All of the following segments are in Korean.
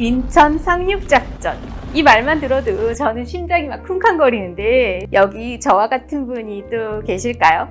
인천 상륙작전. 이 말만 들어도 저는 심장이 막 쿵쾅거리는데 여기 저와 같은 분이 또 계실까요?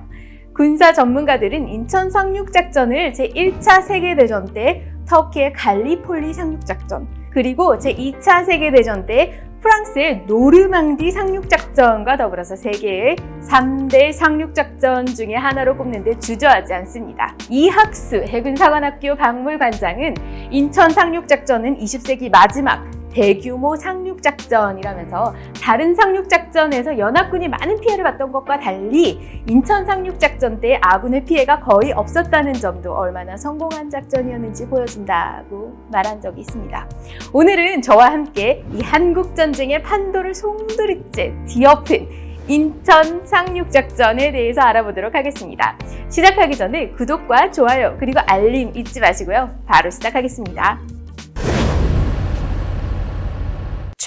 군사 전문가들은 인천 상륙작전을 제1차 세계대전 때 터키의 갈리폴리 상륙작전 그리고 제2차 세계대전 때 프랑스의 노르망디 상륙작전과 더불어서 세계의 3대 상륙작전 중에 하나로 꼽는데 주저하지 않습니다. 이학수 해군사관학교 박물관장은 인천 상륙작전은 20세기 마지막 대규모 상륙작전이라면서 다른 상륙작전에서 연합군이 많은 피해를 봤던 것과 달리 인천 상륙작전 때 아군의 피해가 거의 없었다는 점도 얼마나 성공한 작전이었는지 보여준다고 말한 적이 있습니다. 오늘은 저와 함께 이 한국전쟁의 판도를 송두리째 뒤엎은 인천 상륙작전에 대해서 알아보도록 하겠습니다. 시작하기 전에 구독과 좋아요 그리고 알림 잊지 마시고요. 바로 시작하겠습니다.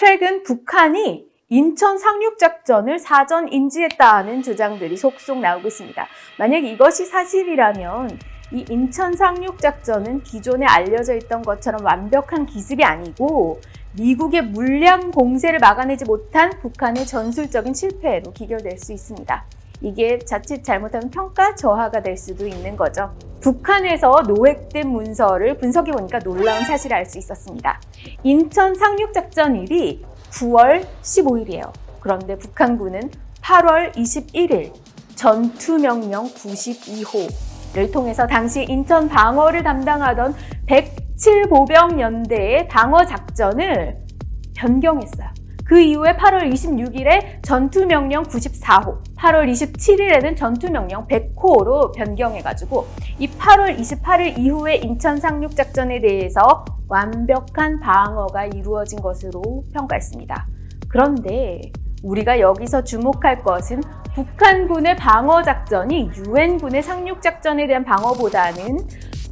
최근 북한이 인천 상륙작전을 사전 인지했다는 주장들이 속속 나오고 있습니다. 만약 이것이 사실이라면 이 인천 상륙작전은 기존에 알려져 있던 것처럼 완벽한 기습이 아니고 미국의 물량 공세를 막아내지 못한 북한의 전술적인 실패로 기결될 수 있습니다. 이게 자칫 잘못하면 평가 저하가 될 수도 있는 거죠. 북한에서 노획된 문서를 분석해 보니까 놀라운 사실을 알 수 있었습니다. 인천 상륙작전일이 9월 15일이에요. 그런데 북한군은 8월 21일 전투명령 92호를 통해서 당시 인천 방어를 담당하던 107보병 연대의 방어 작전을 변경했어요. 그 이후에 8월 26일에 전투명령 94호, 8월 27일에는 전투명령 100호로 변경해가지고 이 8월 28일 이후에 인천 상륙작전에 대해서 완벽한 방어가 이루어진 것으로 평가했습니다. 그런데 우리가 여기서 주목할 것은 북한군의 방어 작전이 유엔군의 상륙 작전에 대한 방어보다는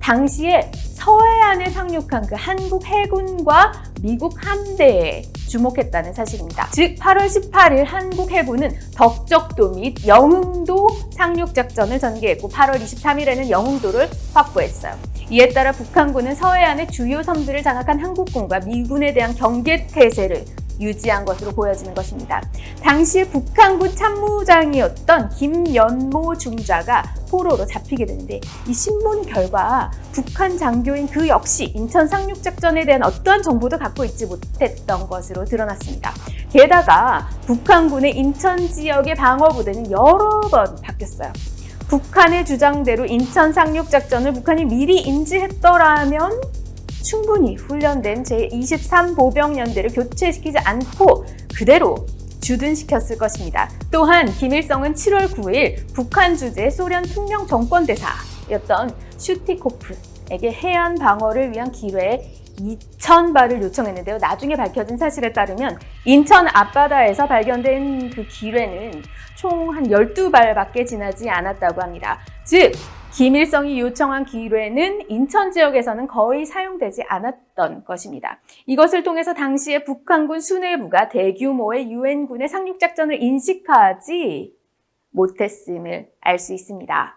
당시에 서해안에 상륙한 그 한국 해군과 미국 함대에 주목했다는 사실입니다. 즉 8월 18일 한국 해군은 덕적도 및 영흥도 상륙 작전을 전개했고 8월 23일에는 영흥도를 확보했어요. 이에 따라 북한군은 서해안의 주요 섬들을 장악한 한국군과 미군에 대한 경계 태세를 유지한 것으로 보여지는 것입니다. 당시 북한군 참모장이었던 김연모 중자가 포로로 잡히게 되는데 이 신문 결과 북한 장교인 그 역시 인천 상륙작전에 대한 어떠한 정보도 갖고 있지 못했던 것으로 드러났습니다. 게다가 북한군의 인천 지역의 방어부대는 여러 번 바뀌었어요. 북한의 주장대로 인천 상륙작전을 북한이 미리 인지했더라면 충분히 훈련된 제23보병연대를 교체시키지 않고 그대로 주둔시켰을 것입니다. 또한 김일성은 7월 9일 북한 주재 소련 특명 정권대사였던 슈티코프에게 해안 방어를 위한 기뢰 2,000발을 요청했는데요. 나중에 밝혀진 사실에 따르면 인천 앞바다에서 발견된 그 기뢰는 총 한 12발밖에 지나지 않았다고 합니다. 즉, 김일성이 요청한 기뢰는 인천 지역에서는 거의 사용되지 않았던 것입니다. 이것을 통해서 당시의 북한군 수뇌부가 대규모의 유엔군의 상륙작전을 인식하지 못했음을 알 수 있습니다.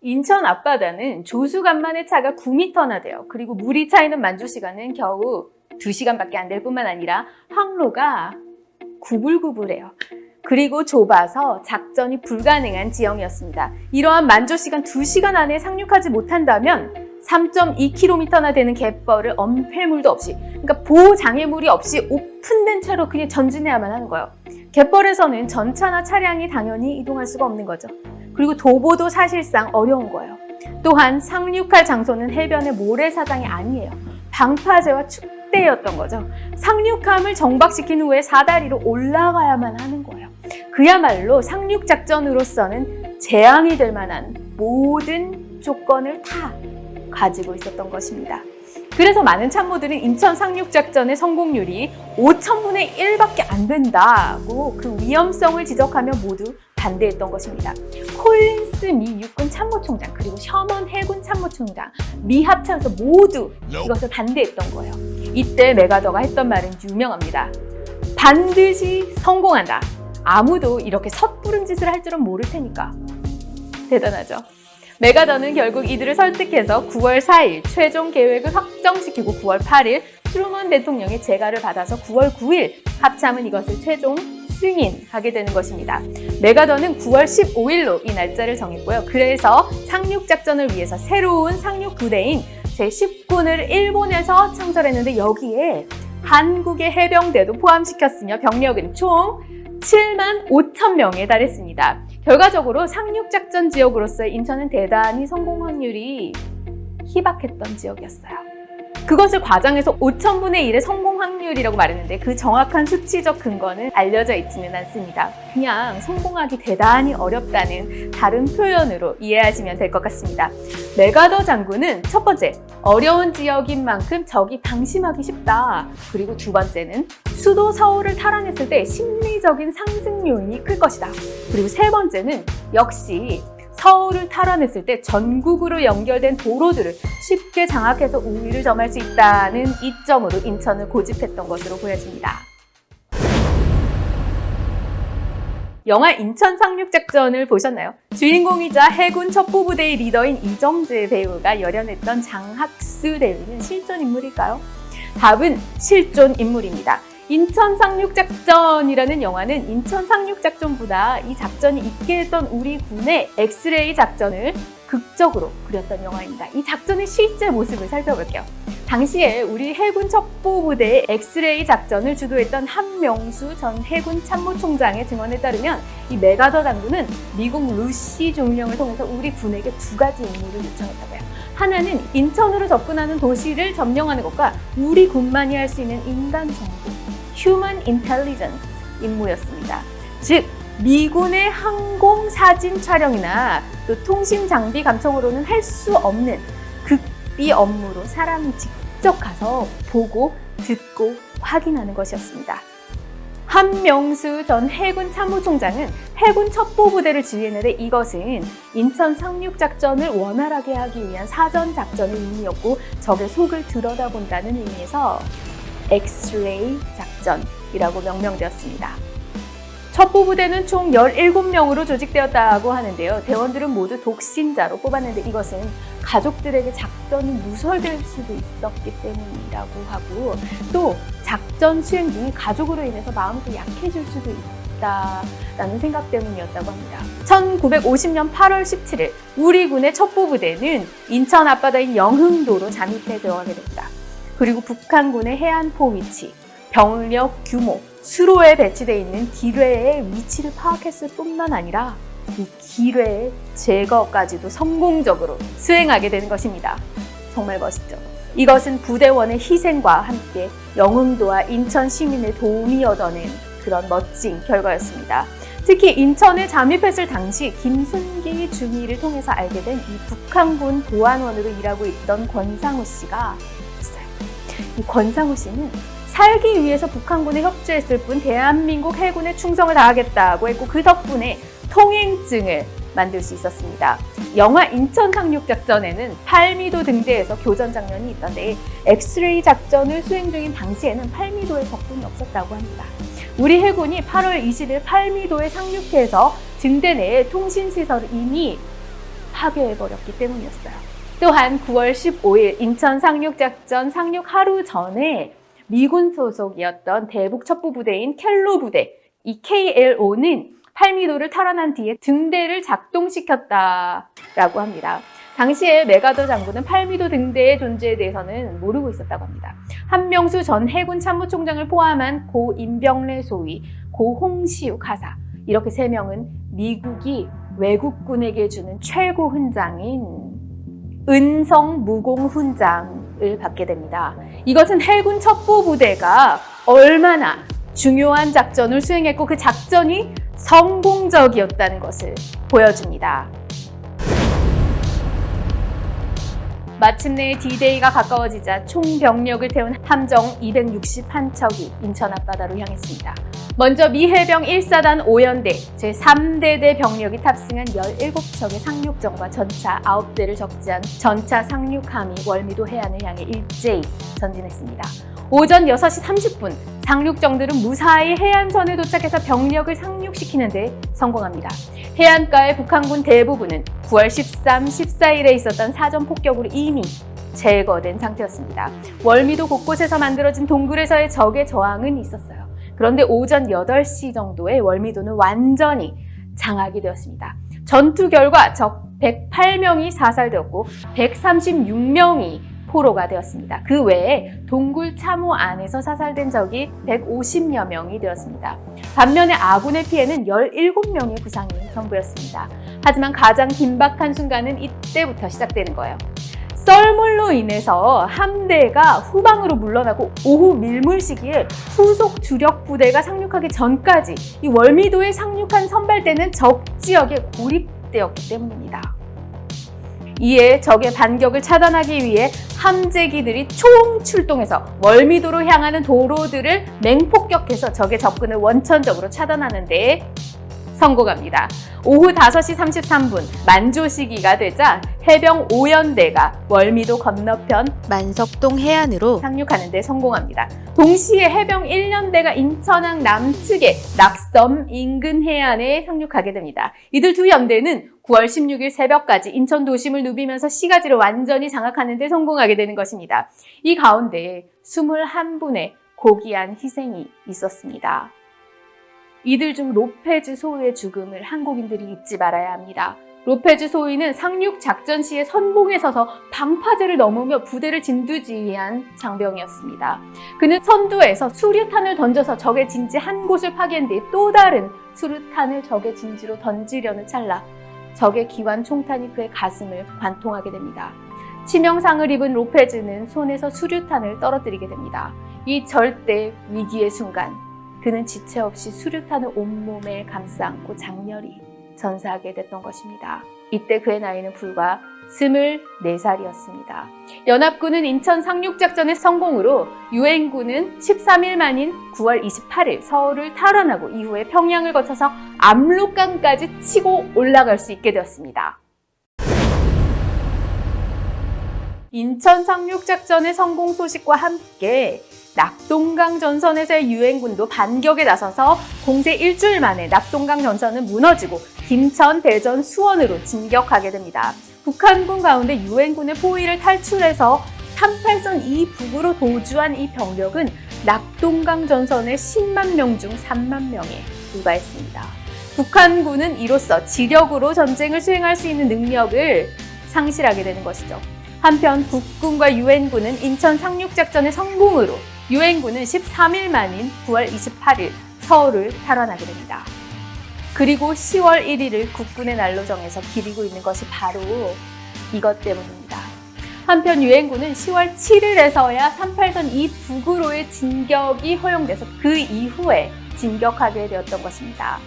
인천 앞바다는 조수 간만의 차가 9m나 돼요. 그리고 물이 차이는 만조 시간은 겨우 2시간밖에 안 될 뿐만 아니라 항로가 구불구불해요. 그리고 좁아서 작전이 불가능한 지형이었습니다. 이러한 만조 시간 2시간 안에 상륙하지 못한다면 3.2km나 되는 갯벌을 엄폐물도 없이, 그러니까 보호 장애물이 없이 오픈된 채로 그냥 전진해야만 하는 거예요. 갯벌에서는 전차나 차량이 당연히 이동할 수가 없는 거죠. 그리고 도보도 사실상 어려운 거예요. 또한 상륙할 장소는 해변의 모래사장이 아니에요. 방파제와 축대였던 거죠. 상륙함을 정박시킨 후에 사다리로 올라가야만 하는 거예요. 그야말로 상륙작전으로서는 재앙이 될 만한 모든 조건을 다 가지고 있었던 것입니다. 그래서 많은 참모들은 인천 상륙작전의 성공률이 5천분의 1밖에 안 된다고 그 위험성을 지적하며 모두 반대했던 것입니다. 콜린스 미 육군 참모총장 그리고 셔먼 해군 참모총장 미 합참에서 모두 이것을 반대했던 거예요. 이때 메가더가 했던 말은 유명합니다. 반드시 성공한다. 아무도 이렇게 섣부른 짓을 할 줄은 모를 테니까. 대단하죠. 메가더는 결국 이들을 설득해서 9월 4일 최종 계획을 확정시키고 9월 8일 트루먼 대통령의 재가를 받아서 9월 9일 합참은 이것을 최종 승인하게 되는 것입니다. 메가더는 9월 15일로 이 날짜를 정했고요. 그래서 상륙 작전을 위해서 새로운 상륙 부대인 제10군을 일본에서 창설했는데 여기에 한국의 해병대도 포함시켰으며 병력은 총 7만 5천 명에 달했습니다. 결과적으로 상륙작전 지역으로서의 인천은 대단히 성공 확률이 희박했던 지역이었어요. 그것을 과장해서 5천분의 1의 성공 확률이라고 말했는데 그 정확한 수치적 근거는 알려져 있지는 않습니다. 그냥 성공하기 대단히 어렵다는 다른 표현으로 이해하시면 될 것 같습니다. 메가더 장군은 첫 번째, 어려운 지역인 만큼 적이 방심하기 쉽다. 그리고 두 번째는 수도 서울을 탈환했을 때 심리적인 상승 요인이 클 것이다. 그리고 세 번째는 역시 서울을 탈환했을 때 전국으로 연결된 도로들을 쉽게 장악해서 우위를 점할 수 있다는 이점으로 인천을 고집했던 것으로 보여집니다. 영화 인천 상륙작전을 보셨나요? 주인공이자 해군 첩보부대의 리더인 이정재 배우가 열연했던 장학수 대위는 실존 인물일까요? 답은 실존 인물입니다. 인천 상륙작전이라는 영화는 인천 상륙작전보다 이 작전이 있게 했던 우리 군의 엑스레이 작전을 극적으로 그렸던 영화입니다. 이 작전의 실제 모습을 살펴볼게요. 당시에 우리 해군 첩보부대의 엑스레이 작전을 주도했던 한명수 전 해군 참모총장의 증언에 따르면 이 메가더 장군은 미국 루시 종령을 통해서 우리 군에게 두 가지 임무를 요청했다고 해요. 하나는 인천으로 접근하는 도시를 점령하는 것과 우리 군만이 할 수 있는 인간 정보, Human Intelligence 임무였습니다. 즉, 미군의 항공 사진 촬영이나 또 통신 장비 감청으로는 할 수 없는 극비 업무로 사람이 직접 가서 보고 듣고 확인하는 것이었습니다. 한명수 전 해군 참모총장은 해군 첩보 부대를 지휘했는데 이것은 인천 상륙작전을 원활하게 하기 위한 사전 작전의 의미였고 적의 속을 들여다본다는 의미에서 엑스레이 작전이라고 명명되었습니다. 첩보 부대는 총 17명으로 조직되었다고 하는데요. 대원들은 모두 독신자로 뽑았는데 이것은 가족들에게 작전이 누설될 수도 있었기 때문이라고 하고 또 작전 수행 중에 가족으로 인해서 마음이 또 약해질 수도 있다라는 생각 때문이었다고 합니다. 1950년 8월 17일 우리 군의 첩보부대는 인천 앞바다인 영흥도로 잠입해 들어가게 됩니다. 그리고 북한군의 해안포 위치, 병력 규모, 수로에 배치되어 있는 기뢰의 위치를 파악했을 뿐만 아니라 이 기뢰의 제거까지도 성공적으로 수행하게 되는 것입니다. 정말 멋있죠. 이것은 부대원의 희생과 함께 영흥도와 인천 시민의 도움이 얻어낸 그런 멋진 결과였습니다. 특히 인천에 잠입했을 당시 김순기 중위를 통해서 알게 된 이 북한군 보안원으로 일하고 있던 권상우 씨가 권상우 씨는 살기 위해서 북한군에 협조했을 뿐 대한민국 해군에 충성을 다하겠다고 했고 그 덕분에 통행증을 만들 수 있었습니다. 영화 인천 상륙 작전에는 팔미도 등대에서 교전 장면이 있던데 엑스레이 작전을 수행 중인 당시에는 팔미도에 적군이 없었다고 합니다. 우리 해군이 8월 20일 팔미도에 상륙해서 등대 내의 통신 시설을 이미 파괴해버렸기 때문이었어요. 또한 9월 15일 인천 상륙작전 상륙 하루 전에 미군 소속이었던 대북 첩보 부대인 켈로 부대, 이 KLO는 팔미도를 탈환한 뒤에 등대를 작동시켰다라고 합니다. 당시에 메가더 장군은 팔미도 등대의 존재에 대해서는 모르고 있었다고 합니다. 한명수 전 해군 참모총장을 포함한 고 임병래 소위, 고 홍시욱 하사 이렇게 세 명은 미국이 외국군에게 주는 최고 훈장인 은성 무공 훈장을 받게 됩니다. 이것은 해군 첩보 부대가 얼마나 중요한 작전을 수행했고 그 작전이 성공적이었다는 것을 보여줍니다. 마침내 D-Day가 가까워지자 총 병력을 태운 함정 261척이 인천 앞바다로 향했습니다. 먼저 미 해병 1사단 5연대 제3대대 병력이 탑승한 17척의 상륙정과 전차 9대를 적재한 전차 상륙함이 월미도 해안을 향해 일제히 전진했습니다. 오전 6시 30분 상륙정들은 무사히 해안선에 도착해서 병력을 상륙시키는 데 성공합니다. 해안가의 북한군 대부분은 9월 13, 14일에 있었던 사전 폭격으로 이미 제거된 상태였습니다. 월미도 곳곳에서 만들어진 동굴에서의 적의 저항은 있었어요. 그런데 오전 8시 정도에 월미도는 완전히 장악이 되었습니다. 전투 결과 적 108명이 사살되었고 136명이 포로가 되었습니다. 그 외에 동굴 참호 안에서 사살된 적이 150여 명이 되었습니다. 반면에 아군의 피해는 17명의 부상이 전부였습니다. 하지만 가장 긴박한 순간은 이때부터 시작되는 거예요. 썰물로 인해서 함대가 후방으로 물러나고 오후 밀물 시기에 후속 주력 부대가 상륙하기 전까지 이 월미도에 상륙한 선발대는 적 지역에 고립되었기 때문입니다. 이에 적의 반격을 차단하기 위해 함재기들이 총 출동해서 월미도로 향하는 도로들을 맹폭격해서 적의 접근을 원천적으로 차단하는 데 성공합니다. 오후 5시 33분 만조 시기가 되자 해병 5연대가 월미도 건너편 만석동 해안으로 상륙하는 데 성공합니다. 동시에 해병 1년대가 인천항 남측의 낙섬 인근 해안에 상륙하게 됩니다. 이들 두 연대는 9월 16일 새벽까지 인천 도심을 누비면서 시가지를 완전히 장악하는 데 성공하게 되는 것입니다. 이 가운데 21분의 고귀한 희생이 있었습니다. 이들 중 로페즈 소위의 죽음을 한국인들이 잊지 말아야 합니다. 로페즈 소위는 상륙 작전 시에 선봉에 서서 방파제를 넘으며 부대를 진두지휘한 장병이었습니다. 그는 선두에서 수류탄을 던져서 적의 진지 한 곳을 파괴한 뒤 또 다른 수류탄을 적의 진지로 던지려는 찰나 적의 기관 총탄이 그의 가슴을 관통하게 됩니다. 치명상을 입은 로페즈는 손에서 수류탄을 떨어뜨리게 됩니다. 이 절대 위기의 순간 그는 지체 없이 수류탄을 온몸에 감싸 안고 장렬히 전사하게 됐던 것입니다. 이때 그의 나이는 불과 24살이었습니다. 연합군은 인천 상륙작전의 성공으로 유엔군은 13일 만인 9월 28일 서울을 탈환하고 이후에 평양을 거쳐서 압록강까지 치고 올라갈 수 있게 되었습니다. 인천 상륙작전의 성공 소식과 함께 낙동강 전선에서의 유엔군도 반격에 나서서 공세 일주일 만에 낙동강 전선은 무너지고 김천, 대전, 수원으로 진격하게 됩니다. 북한군 가운데 유엔군의 포위를 탈출해서 38선 이북으로 도주한 이 병력은 낙동강 전선의 10만 명 중 3만 명에 불과했습니다. 북한군은 이로써 지력으로 전쟁을 수행할 수 있는 능력을 상실하게 되는 것이죠. 한편 북군과 유엔군은 인천 상륙작전의 성공으로 유엔군은 13일 만인 9월 28일 서울을 탈환하게 됩니다. 그리고 10월 1일을 국군의 날로 정해서 기리고 있는 것이 바로 이것 때문입니다. 한편 유엔군은 10월 7일에서야 38선 이 북으로의 진격이 허용돼서 그 이후에 진격하게 되었던 것입니다.